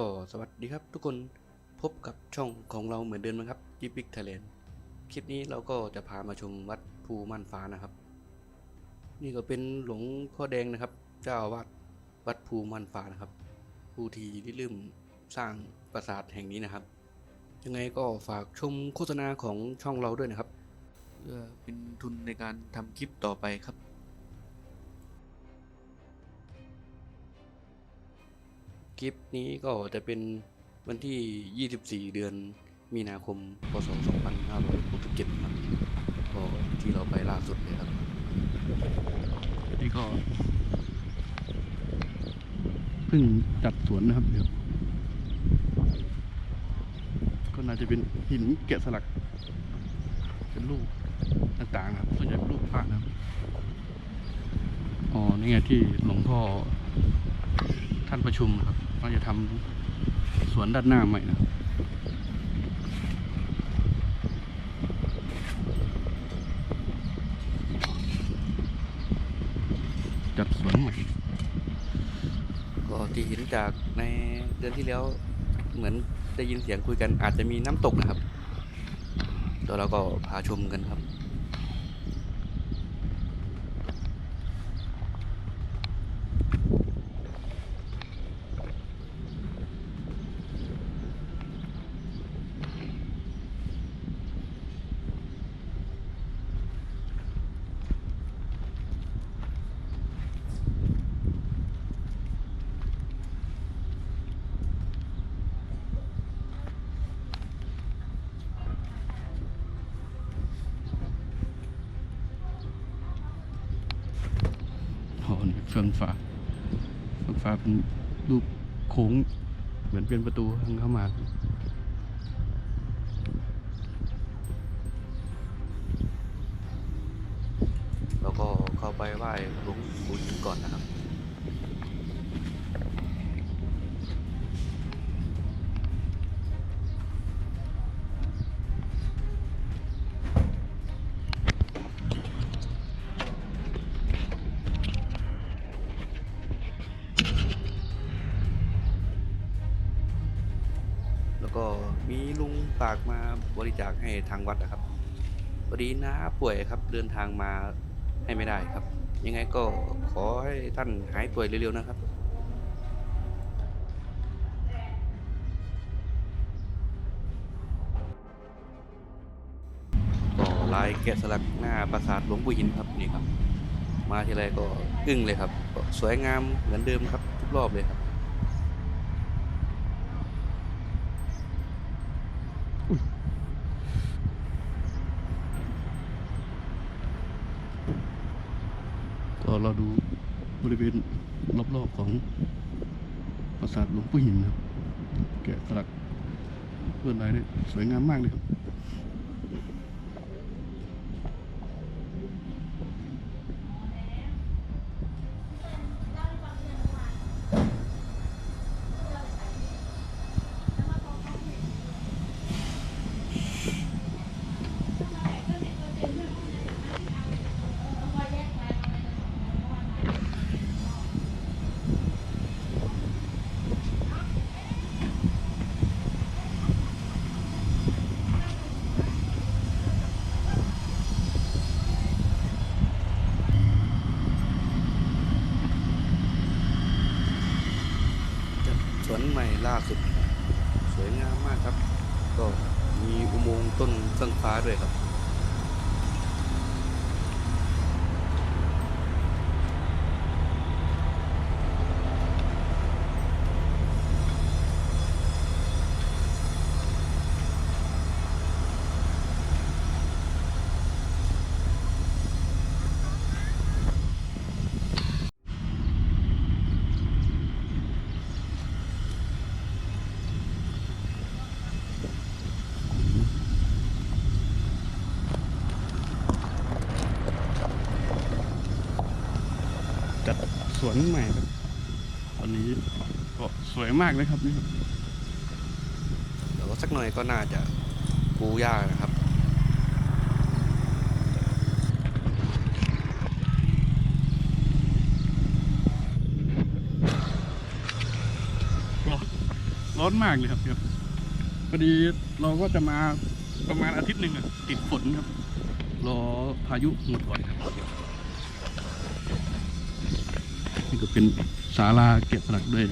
ก็สวัสดีครับทุกคนพบกับช่องของเราเหมือนเดิมนะครับยิปิกไทยแลนด์คลิปนี้เราก็จะพามาชมวัดภูม่านฟ้านะครับ นี่ก็เป็นหลวงพ่อแดงนะครับ เจ้าวาดวัดภูม่านฟ้านะครับ ผู้ที่ริเริ่มสร้างปราสาทแห่งนี้นะครับ ยังไงก็ฝากชมโฆษณาของช่องเราด้วยนะครับเพื่อเป็นทุนในการทำคลิปต่อไปครับ คลิปนี้ก็จะเป็นวันที่ 24 เดือนมีนาคม พศ 2567ครับก็ที่เราไปล่าสุดเลยครับ นี่ก็เพิ่งจัดสวนนะครับเดี๋ยวก็น่าจะเป็นหินแกะสลัก เป็นรูปต่างๆครับส่วนใหญ่เป็นรูปพระนะครับ อ๋อ นี่ไงที่หลวงพ่อท่านประชุมนะครับ ว่าจะทำสวนด้านหน้าใหม่นะครับจัดสวนใหม่ก็ที่เห็นจากในเดือนที่แล้วเหมือนได้ยินเสียงคุยกันอาจจะมีน้ำตกนะครับเดี๋ยวเราก็พาชมกันครับ โอ้นี่เฟืองฟ้าเฟืองฟ้าเป็นรูปโค้งเหมือนเป็นประตูทางเข้ามา มีลุงฝากมาบริจาคให้ทางวัดนะครับพอดีน้าป่วยครับเดินทางมาให้ไม่ได้ครับ ยังไงก็ขอให้ท่านหายป่วยเร็วๆนะครับ ก็ลายแกะสลักหน้าปราสาทหลวงปู่หินครับนี่ครับ มาทีไรก็อึ้งเลยครับ สวยงามเหมือนเดิมครับทุกรอบเลยครับ ก็เราดูบริเวณรอบๆของปราสาทหลวงปู่หินนะครับ แกะสลักเพื่อนลายเนี่ยสวยงามมากเลยครับ จัดสวนใหม่ล่าสุด สวยงามมากครับ ก็มีอุโมงค์ต้นเฟื่องฟ้าด้วยครับ จัดส วนใหม่ครับ ตอนนี้ก็สวยมากเลยครับนี่ครับเดี๋ยวสักหน่อยก็น่าจะปูหญ้านะครับร้อนมากเลยครับครับพอดีเราก็จะมาประมาณอาทิตย์หนึ่งอะติดฝนครับ รอพายุหมดก่อนครับ นี่ก็เป็นศาลาเก็บสลักด้วย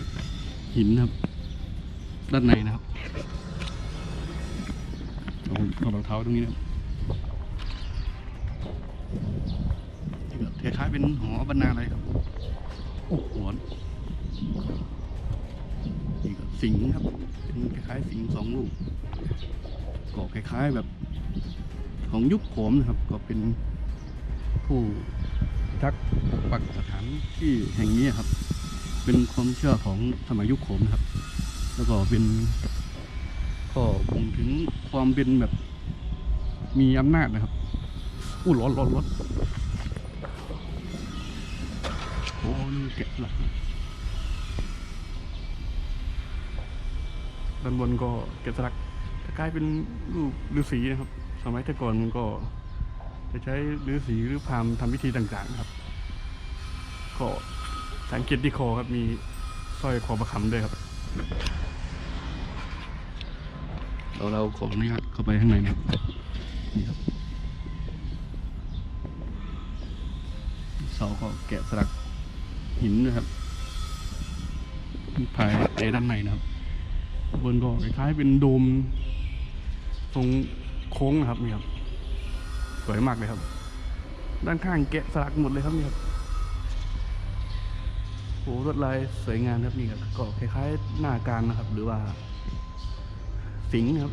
หินครับ ด้านในนะครับเอาเอารองเท้าตรงนี้นะครับนี่ก็คล้ายๆเป็นหอบรรณาอะไรครับโอ้โหร้อนนี่ก็สิงครับ เป็นคล้ายๆสิงสองลูกก็คล้ายๆแบบของยุคโขมนะครับ ก็เป็นผู้ ทักษ์ปกปักสถานที่แห่งนี้ครับ เป็นความเชื่อของสมัยยุคโขมนครับ แล้วก็เป็นก็บ่งถึงความเป็นแบบมีอำนาจนะครับอู้ร้อนร้อนร้อนโอ้นี่แกะสลักด้านบนก็แกะสลักจะกลายเป็นรูปฤาษีนะครับ สมัยแต่ก่อนมันก็ จะใช้ฤาษีหรือพามทำพิธีต่างๆครับก็สังเกตที่คอครับมีสร้อยคอประคำด้วยครับเราเราขออนุญาตเข้าไปข้างในนะครับนี่ครับเสาก็แกะสลักหินนะครับภายในด้านในนะครับ บนก็คล้ายๆเป็นโดม ทรงโค้งนะครับนี่ครับ สวยมากเลยครับ ด้านข้างแกะสลักหมดเลยครับนี่ครับโอ้ลวดลายสวยงามครับนี่ครับก็คล้ายๆหน้าการนะครับ หรือว่า สิงห์ครับ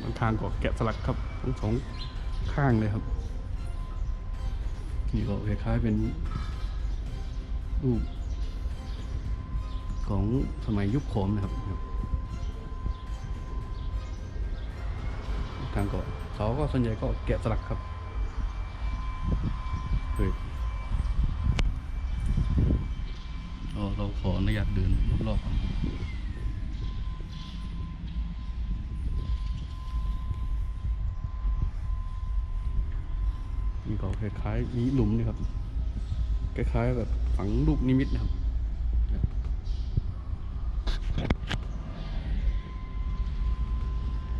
บางทางก็แกะสลักครับทั้งสองข้างเลยครับ นี่ก็คล้ายๆเป็นรูปของสมัยยุคโขมนะครับทางเก็เขาก็ส่วนใหญ่ก็แกะสลักครับเฮ้ยเราขออนุญาตเดินรอบๆก่อนนี่ก็ คล้ายๆมีหลุมนี่ครับคล้ายๆแบบฝังลูกนิมิตนะครับ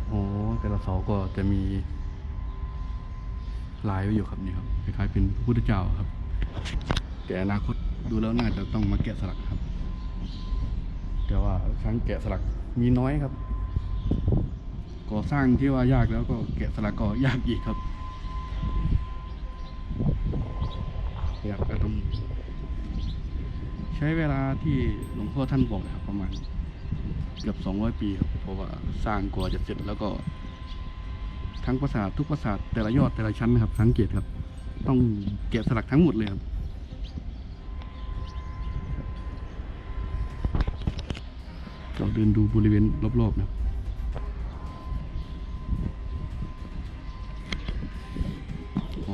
โอ้แต่ละเสาก็จะมีลายไว้อยู่ครับนี่ครับคล้ายๆเป็นพระพุทธเจ้าครับแต่อนาคตดูแล้วน่าจะต้องมาแกะสลักครับ แต่ว่าครั้งแกะสลักมีน้อยครับก่อสร้างที่ว่ายากแล้วก็แกะสลักก็ยากอีกครับ อยากจะต้อง ใช้เวลาที่หลวงพ่อท่านบอกนะครับ ประมาณเกือบสองร้อยปีครับเพราะว่าสร้างกว่าจะเสร็จแล้วก็ ทั้งปราสาททุกปราสาทแต่ละยอดแต่ละชั้นนะครับ สังเกตครับ ต้องแกะสลักทั้งหมดเลยครับเราเดินดูบริเวณรอบๆนะครับ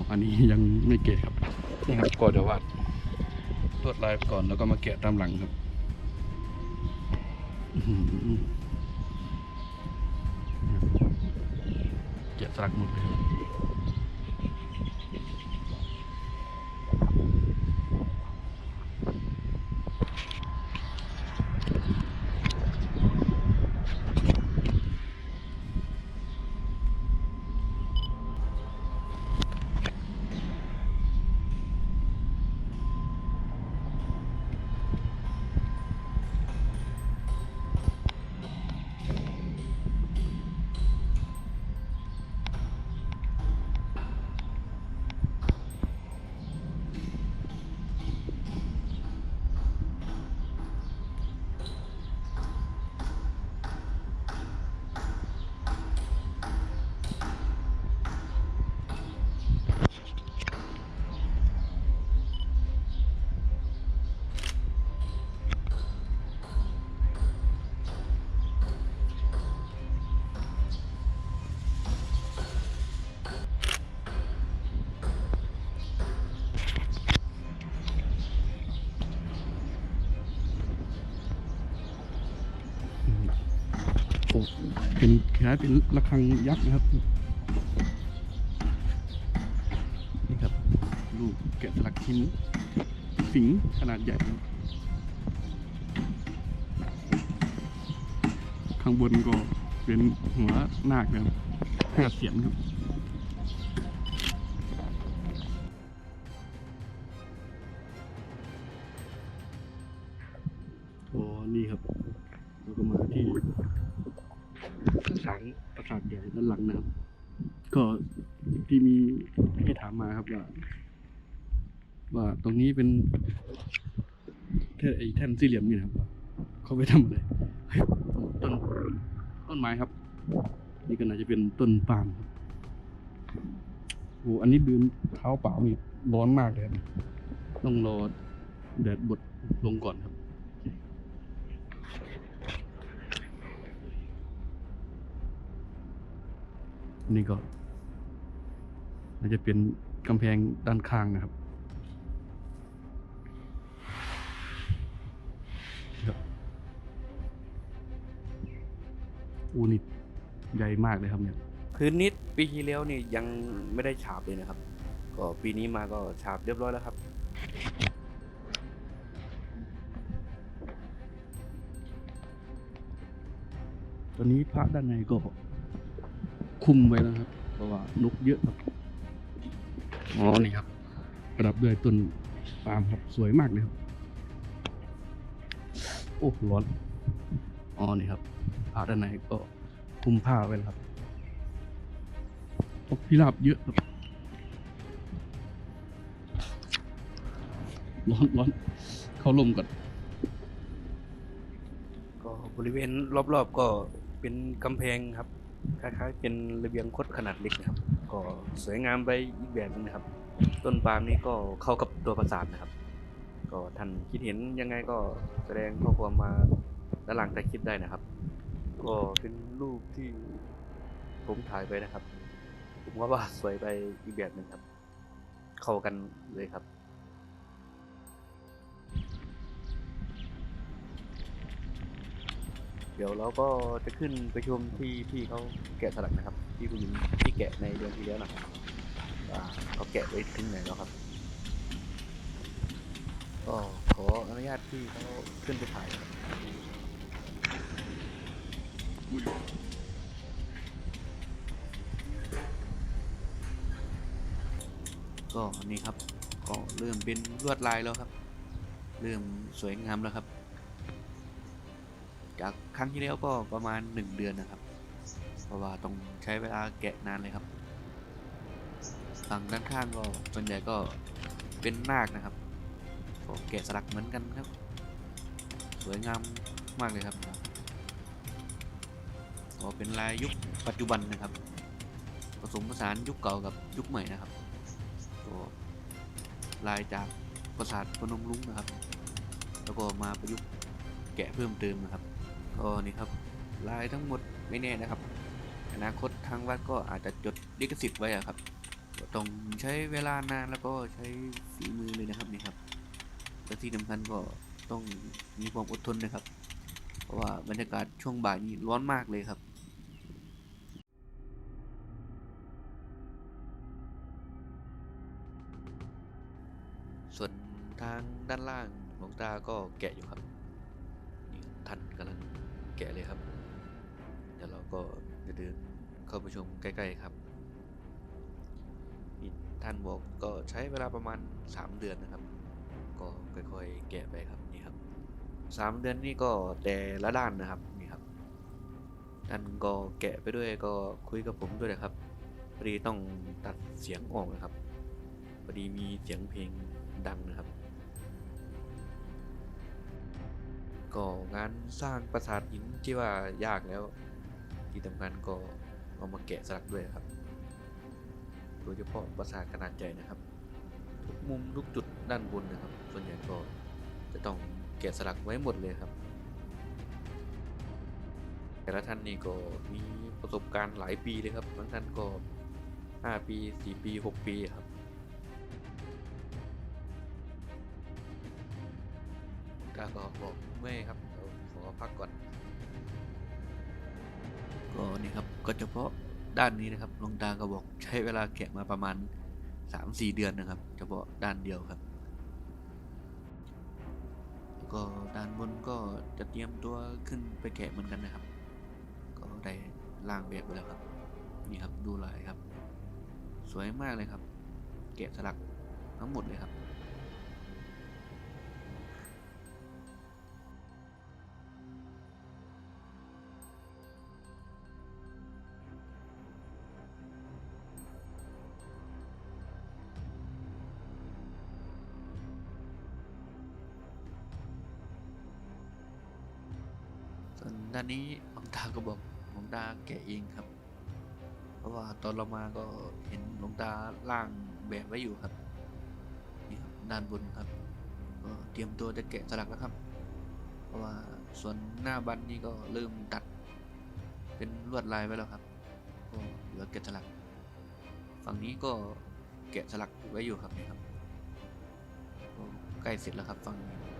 อันนี้ยังไม่แกะครับ นี่ครับก็เดี๋ยววาดลวดลายก่อนแล้วก็มาแกะตามหลังครับแกะสลักหมดเลยครับ เป็นคล้ายเป็นระฆังยักษ์นะครับ นี่ครับรูปแกะสลักชิ้นสิงขนาดใหญ่ครับข้างบนก็เป็นหัวนาคนะครับห้าเสียนครับ ว่าตรงนี้เป็นแท่ไอ้แท่นสี่เหลี่ยมนี่นะครับเขาไปทำอะไรต้นต้นไม้ครับ นี่ก็น่าจะเป็นต้นปาล์มโอ้อันนี้เดินเท้าเปล่านี่ร้อนมากเลยต้องรอแดดบดลงก่อนครับนี่ก็น่าจะเป็นกำแพงด้านข้างนะครับ อูนี่ใหญ่มากเลยครับเนี่ยพื้นนิดปีที่แล้วนี่ยังไม่ได้ฉาบเลยนะครับ ก็ปีนี้มาก็ฉาบเรียบร้อยแล้วครับ ตอนนี้พระด้านในก็คุมไว้แล้วครับ เพราะว่านกเยอะครับอ๋อนี่ครับ ประดับด้วยต้นปาล์มครับสวยมากเลยครับ โอ้ร้อนอ๋อนี่ครับ ผ้าด้านในก็คลุมผ้าไว้ครับนกพิราบเยอะครับร้อนร้อนเข้าลมก่อนก็บริเวณรอบๆก็เป็นกำแพงครับคล้ายๆ เป็นระเบียงคดขนาดเล็กนะครับ ก็สวยงามไปอีกแบบหนึงนะครับ ต้นปาล์มนี้ก็เข้ากับตัวปราสาทนะครับ ก็ท่านคิดเห็นยังไงก็แสดงข้อความมาด้านหลังใต้คลิปได้นะครับ ก็เป็นรูปที่ผมถ่ายไปนะครับ ผมว่าว่าสวยไปอีกแบบหนึ่งครับ เข้ากันเลยครับเดี๋ยวเราก็จะขึ้นไปชมที่พี่เขาแกะสลักนะครับพี่ผู้หญิงที่แกะในเดือนที่แล้วนะครับเขาแกะไว้ถึงไหนแล้วครับ ก็ขออนุญาตพี่เขาขึ้นไปถ่ายครับ ก็นี่ครับก็เริ่มเป็นลวดลายแล้วครับ เริ่มสวยงามแล้วครับ จากครั้งที่แล้วก็ประมาณหนึ่งเดือนนะครับ เพราะว่าต้องใช้เวลาแกะนานเลยครับ ฝั่งด้านข้างก็ส่วนใหญ่ก็เป็นนาคนะครับก็แกะสลักเหมือนกันครับ สวยงามมากเลยครับ ก็เป็นลายยุคปัจจุบันนะครับ ผสมผสานยุคเก่ากับยุคใหม่นะครับก็ลายจากปราสาทพนมรุ้งนะครับ แล้วก็มาประยุกต์แกะเพิ่มเติมนะครับ ก็นี่ครับลายทั้งหมดไม่แน่นะครับ อนาคตทางวัดก็อาจจะจดลิขสิทธิ์ไว้อะครับก็ต้องใช้เวลานานแล้วก็ใช้ฝีมือเลยนะครับนี่ครับและที่สำคัญก็ต้องมีความอดทนนะครับ เพราะว่าบรรยากาศช่วงบ่ายนี้ร้อนมากเลยครับ ทางด้านล่างหลวงตาก็แกะอยู่ครับนี่ท่านกำลังแกะเลยครับ เดี๋ยวเราก็จะเดินเข้าไปชมใกล้ๆครับท่านบอกก็ใช้เวลาประมาณ 3 เดือนนะครับ ก็ค่อยๆแกะไปครับนี่ครับสามเดือนนี่ก็แต่ละด้านนะครับนี่ครับท่านก็แกะไปด้วยก็คุยกับผมด้วยนะครับพอดีต้องตัดเสียงออกนะครับพอดีมีเสียงเพลงดังนะครับ ก็งานสร้างปราสาทหินที่ว่ายากแล้ว ที่สำคัญก็เอามาแกะสลักด้วยครับ โดยเฉพาะปราสาทขนาดใหญ่นะครับ ทุกมุมทุกจุดด้านบนนะครับ ส่วนใหญ่ก็จะต้องแกะสลักไว้หมดเลยครับ แต่ละท่านนี่ก็มีประสบการณ์หลายปีเลยครับบางท่านก็ 5 ปี 4 ปี 6 ปีครับกาก็บอก เมื่อยครับเดี๋ยวขอพักก่อน ก็นี่ครับก็เฉพาะด้านนี้นะครับหลวงตาก็บอกใช้เวลาแกะมาประมาณสามสี่เดือนนะครับ เฉพาะด้านเดียวครับแล้วก็ด้านบนก็จะเตรียมตัวขึ้นไปแกะเหมือนกันนะครับ ก็ได้ล่างแบบไปแล้วครับ นี่ครับดูลายครับ สวยมากเลยครับ แกะสลักทั้งหมดเลยครับ ส่วนด้านนี้หลวงตาก็บอกหลวงตาแกะเองครับ เพราะว่าตอนเรามาก็เห็นหลวงตาล่างแบบไว้อยู่ครับนี่ครับด้านบนครับก็เตรียมตัวจะแกะสลักแล้วครับ เพราะว่าส่วนหน้าบันนี่ก็เริ่มตัด เป็นลวดลายไว้แล้วครับก็เหลือแกะสลัก ฝั่งนี้ก็แกะสลักไว้อยู่ครับนี่ครับก็ใกล้เสร็จแล้วครับฝั่งนี้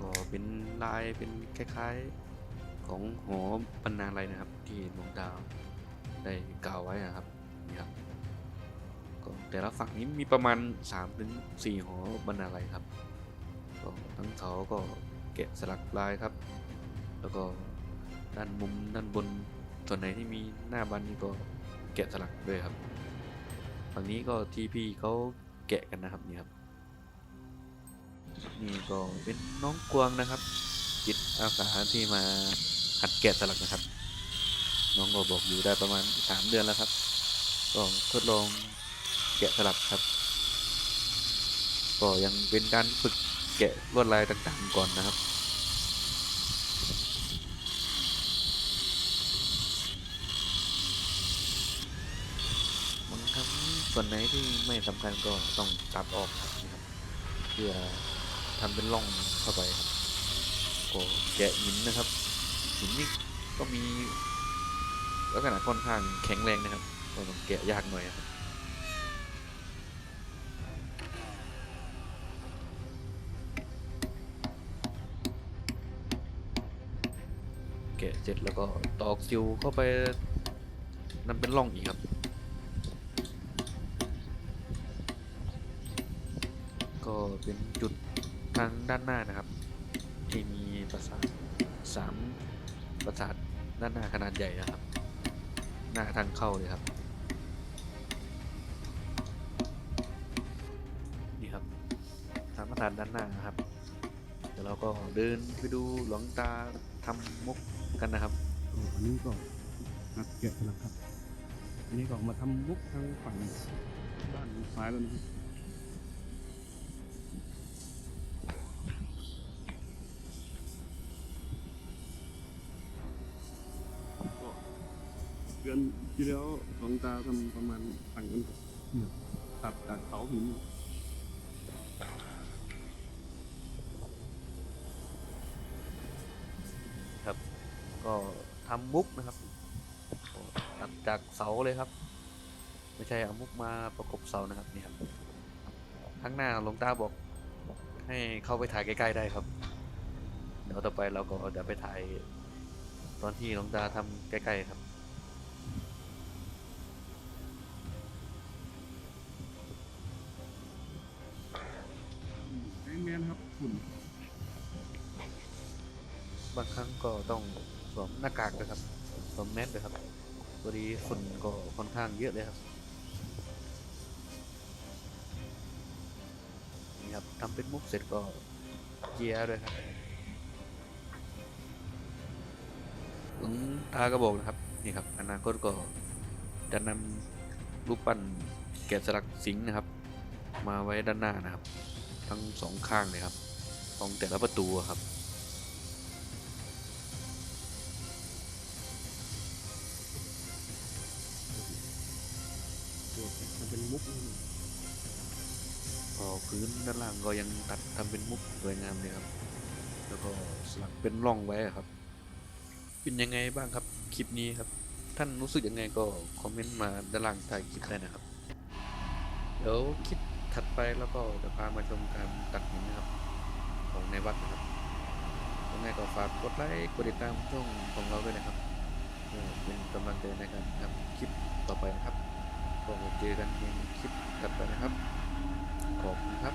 ก็เป็นลายเป็นคล้ายๆของหอบรรณาลัยนะครับ ที่หลวงดาวได้กล่าวไว้นะครับนี่ครับก็แต่ละฝั่งนี้มีประมาณ3ถึง4หอบรรณาลัยครับก็ทั้งเขาก็แกะสลักลายครับ แล้วก็ด้านมุมด้านบนส่วนไหนที่มีหน้าบันนี่ก็แกะสลักด้วยครับฝั่งนี้ก็ที่พี่เขาแกะกันนะครับนี่ครับ นี่ก็เป็นน้องกวางนะครับ จิตอาสาที่มาหัดแกะสลักนะครับ น้องก็บอกอยู่ได้ประมาณสามเดือนแล้วครับก็ทดลองแกะสลักครับ ก็ยังเป็นการฝึกแกะลวดลายต่างๆก่อนนะครับบางครั้งส่วนไหนที่ไม่สำคัญก็ต้องตัดออกนะครับเพื่อ ทำเป็นร่องเข้าไปครับก็แกะหินนะครับ หินนี่ก็มีลักษณะค่อนข้างแข็งแรงนะครับก็ต้องแกะยากหน่อยครับแกะเสร็จแล้วก็ตอกซิวเข้าไปนั่นเป็นร่องอีกครับก็เป็นจุด ทางด้านหน้านะครับที่มีปราสาทสามปราสาทด้านหน้าขนาดใหญ่นะครับ หน้าทางเข้าเลยครับ นี่ครับสามปราสาทด้านหน้านะครับ เดี๋ยวเราก็เดินไปดูหลวงตาทำมุกกันนะครับอ๋ออันนี้ก็นักแกะสลักครับอันนี้ก็มาทำมุกทางฝั่งด้านซ้ายแล้วนะครับ ดือนที่แล้วหลวงตาทำประมาณฝั่งนั้นตัดจากเสาหินก็ทำมุกนะครับตัดจากเสาเลยครับ ไม่ใช่เอามุกมาประกบเสานะครับนี่ครับข้างหน้าหลวงตาบอก ให้เข้าไปถ่ายใกล้ๆได้ครับ เดี๋ยวต่อไปเราก็เดี๋ยวไปถ่ายตอนที่หลวงตาทำใกล้ๆครับ บางครั้งก็ต้องสวมหน้ากากด้วยครับสวมแมสด้วยครับพอดีฝุ่นก็ค่อนข้างเยอะเลยครับนี่ครับทำเป็นมุกเสร็จก็เจียร์ด้วยครับหลวงตาก็บอกนะครับนี่ครับอนาคตก็จะนำรูปปั้นแกะสลักสิงห์นะครับ มาไว้ด้านหน้านะครับ ทั้งสองข้างเลยครับตรงแต่ละประตูครับ มุกพอพื้นด้านล่างก็ยังตัดทำเป็นมุกสวยงามเลยครับ แล้วก็สลักเป็นร่องไว้ครับ เป็นยังไงบ้างครับคลิปนี้ครับ ท่านรู้สึกยังไงก็คอมเมนต์มาด้านล่างใต้คลิปได้นะครับ เดี๋ยวคลิปถัดไปแล้วก็จะพามาชมการตัดหินนะครับ ของในวัดนะครับยังไงก็ฝากกดไลค์กดติดตามช่องของเราด้วยนะครับเป็นกำลังใจในการทำคลิปต่อไปนะครับ ก็เจอกันในคลิปถัดไปนะครับ ขอบคุณครับ